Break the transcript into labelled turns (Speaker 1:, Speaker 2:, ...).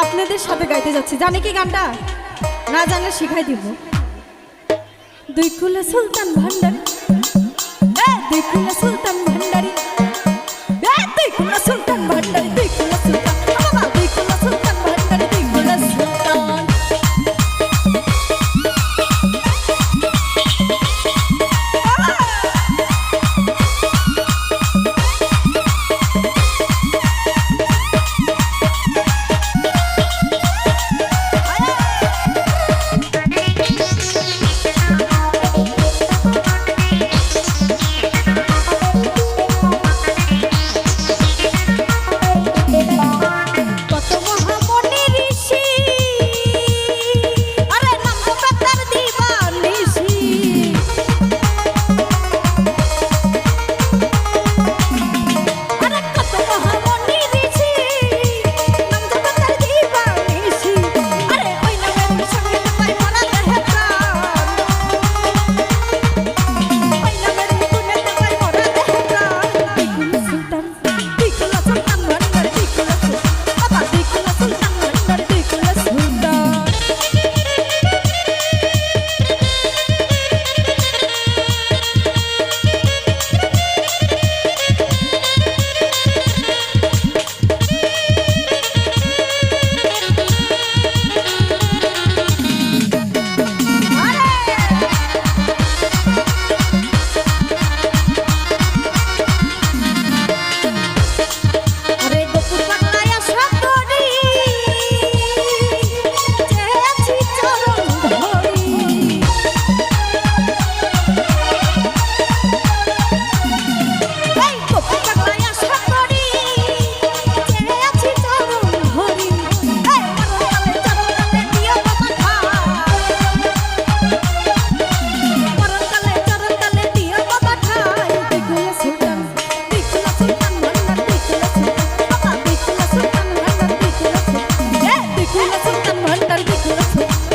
Speaker 1: আপনাদের সাথে গাইতে যাচ্ছি। জানি কি গানটা? না জানলে শিখাই দিব। দুই কুলে সুলতান ভান্ডারি। দুই কুলা সুলতান ভান্ডারি। দুই কুলা সুলতান ভান্ডারি। ভান্ডার বিক্রম